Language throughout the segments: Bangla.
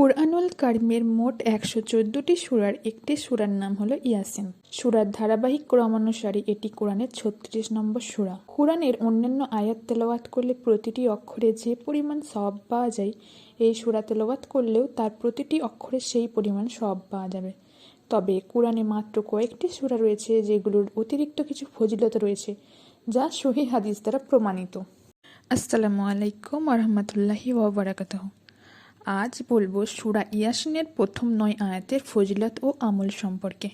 কুরআনুল কারিমের মোট একশো চোদ্দটি সুরার একটি সুরার নাম হলো ইয়াসিন। সুরার ধারাবাহিক ক্রমানুসারে এটি কোরআনের ছত্রিশ নম্বর সূরা। কোরআনের অন্যান্য আয়াত তেলাওয়াত করলে প্রতিটি অক্ষরে যে পরিমাণ সব পাওয়া যায়, এই সূরা তেলাওয়াত করলেও তার প্রতিটি অক্ষরে সেই পরিমাণ সব পাওয়া যাবে। তবে কোরআনে মাত্র কয়েকটি সূরা রয়েছে যেগুলোর অতিরিক্ত কিছু ফজিলত রয়েছে, যা সহি হাদিস দ্বারা প্রমাণিত। আসসালামু আলাইকুম রহমতুল্লাহি ওবরাকাতহ আজ বলব সুরা ইয়াসিনের প্রথম নয় আয়াতের ফজিলত ও আমল সম্পর্কে।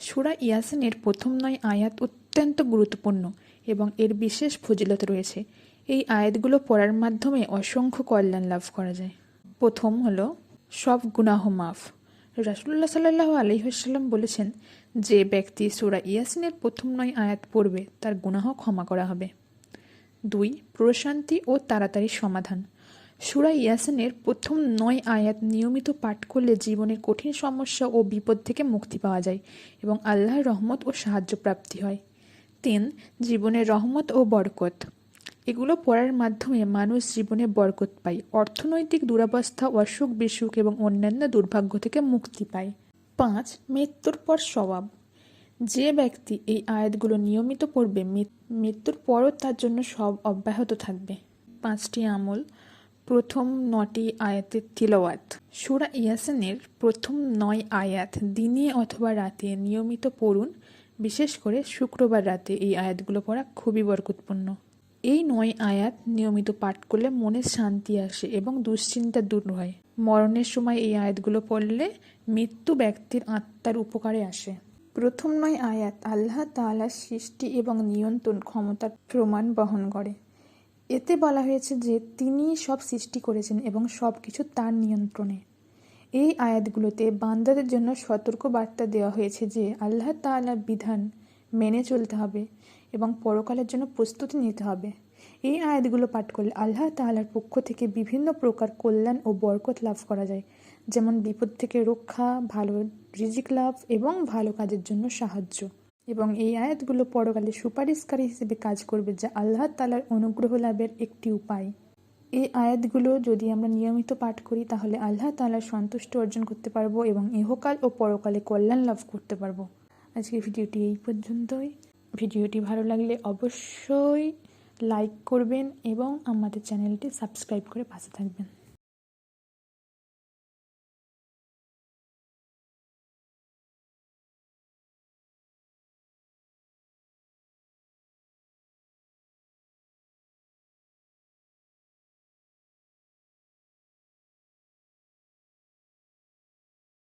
সুরা ইয়াসিনের প্রথম নয় আয়াত অত্যন্ত গুরুত্বপূর্ণ এবং এর বিশেষ ফজিলত রয়েছে। এই আয়াতগুলো পড়ার মাধ্যমে অসংখ্য কল্যাণ লাভ করা যায়। প্রথম হলো, সব গুনাহ মাফ। রাসুল্লাহ সাল্লাহ আলহিহাল্লাম বলেছেন, যে ব্যক্তি সুরা ইয়াসিনের প্রথম নয় আয়াত পড়বে, তার গুনাহ ক্ষমা করা হবে। দুই, প্রশান্তি ও তাড়াতাড়ি সমাধান। সুরা ইয়াসিনের প্রথম নয় আয়াত নিয়মিত পাঠ করলে জীবনের কঠিন সমস্যা ও বিপদ থেকে মুক্তি পাওয়া যায় এবং আল্লাহর রহমত ও সাহায্য প্রাপ্তি হয়। তিন জীবনের রহমত ও বরকত। এগুলো পড়ার মাধ্যমে মানুষ জীবনে বরকত পায়, অর্থনৈতিক দুরবস্থা, অসুখ, বিসুখ এবং অন্যান্য দুর্ভাগ্য থেকে মুক্তি পায়। পাঁচ, মৃত্যুর পর স্বভাব। যে ব্যক্তি এই আয়াতগুলো নিয়মিত পড়বে মৃত্যুর পরও তার জন্য সব অব্যাহত থাকবে। পাঁচটি আমল। প্রথম নটি আয়াতের তিলওয়াত। সুরা ইয়াসিনের প্রথম নয় আয়াত দিনে অথবা রাতে নিয়মিত পড়ুন। বিশেষ করে শুক্রবার রাতে এই আয়াতগুলো পড়া খুবই বরকতপূর্ণ। এই নয় আয়াত নিয়মিত পাঠ করলে মনে শান্তি আসে এবং দুশ্চিন্তা দূর হয়। মরণের সময় এই আয়াতগুলো পড়লে মৃত্যু ব্যক্তির আত্মার উপকারে আসে। প্রথম নয় আয়াত আল্লাহ তাআলার সৃষ্টি এবং নিয়ন্ত্রণ ক্ষমতার প্রমাণ বহন করে। এতে বলা হয়েছে যে তিনি সব সৃষ্টি করেছেন এবং সব কিছু তার নিয়ন্ত্রণে। এই আয়াতগুলোতে বান্দাদের জন্য সতর্ক বার্তা দেওয়া হয়েছে যে আল্লাহ তাআলার বিধান মেনে চলতে হবে এবং পরকালের জন্য প্রস্তুতি নিতে হবে। এই আয়াতগুলো পাঠ করলে আল্লাহ তাআলার পক্ষ থেকে বিভিন্ন প্রকার কল্যাণ ও বরকত লাভ করা যায়, যেমন বিপদ থেকে রক্ষা, ভালো রিজিক লাভ এবং ভালো কাজের জন্য সাহায্য। এবং এই আয়াতগুলো পরকালে সুপারিশকারী হিসেবে কাজ করবে যা আল্লাহ তালার অনুগ্রহ লাভের একটি উপায়। এই আয়াতগুলো যদি আমরা নিয়মিত পাঠ করি, তাহলে আল্লাহ তালার সন্তুষ্ট অর্জন করতে পারব এবং ইহকাল ও পরকালে কল্যাণ লাভ করতে পারব। আজকের ভিডিওটি এই পর্যন্তই। ভিডিওটি ভালো লাগলে অবশ্যই লাইক করবেন এবং আমাদের চ্যানেলটি সাবস্ক্রাইব করে পাশে থাকবেন।